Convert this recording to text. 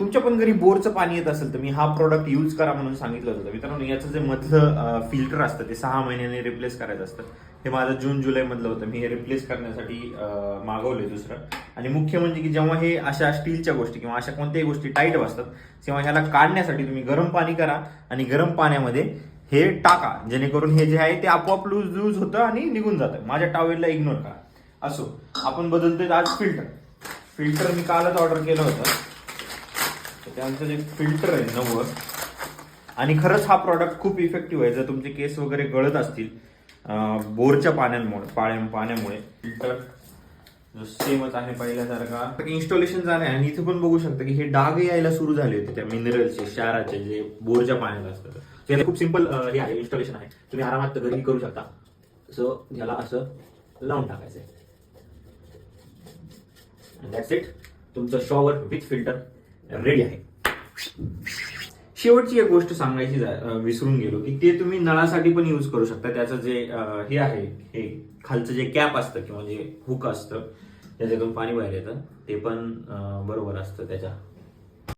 तुमच्या पण घरी बोरचं पाणी येत असेल तर मी हा प्रोडक्ट यूज करा म्हणून सांगितलं होतं. मित्रांनो याचं जे मधलं फिल्टर असतं ते सहा महिन्याने रिप्लेस करायचं असतं. हे माझं जून जुलै मधलं होतं. मी हे रिप्लेस करण्यासाठी अं, मागवलंय दुसरं. आणि मुख्य म्हणजे की जेव्हा हे अशा स्टीलच्या गोष्टी किंवा अशा कोणत्याही गोष्टी टाईट बसतात तेव्हा ह्याला काढण्यासाठी तुम्ही गरम पाणी करा आणि गरम पाण्यामध्ये हे टाका. जेणेकरून हे जे आहे ते आपोआप लूज लूज होतं आणि निघून जातं. माझ्या टावेलला इग्नोर करा. असो आपण बदलतोय आज फिल्टर फिल्टर मी कालच ऑर्डर केलं होतं. तर त्यांचं जे फिल्टर आहे नवं. आणि खरंच हा प्रॉडक्ट खूप इफेक्टिव्ह आहे. जर तुमचे केस वगैरे गळत असतील बोरच्या पाण्यामुळे पाण्या पाण्यामुळे फिल्टर जो सेमच आहे पहिल्यासारखा. इन्स्टॉलेशन झालं आहे आणि इथे पण बघू शकता की हे डाग यायला सुरू झाले होते त्या मिनरलचे क्षाराचे जे बोरच्या पाण्यात असतात. त्याला खूप सिंपल हे आहे इन्स्टॉलेशन आहे. तुम्ही आरामात घरी करू शकता. सो ह्याला असं लावून टाकायचं आहे दॅट्स इट तुमचं शॉवर विथ फिल्टर रेडी आहे शेवटची एक गोष्ट सांगायची विसरून गेलो की ते तुम्ही नळासाठी पण यूज करू शकता. त्याचं जे हे आहे हे खालचं जे कॅप असतं किंवा जे हुक असतं त्याच्यातून पाणी बाहेर येतं. ते पण बरोबर असतं त्याच्या.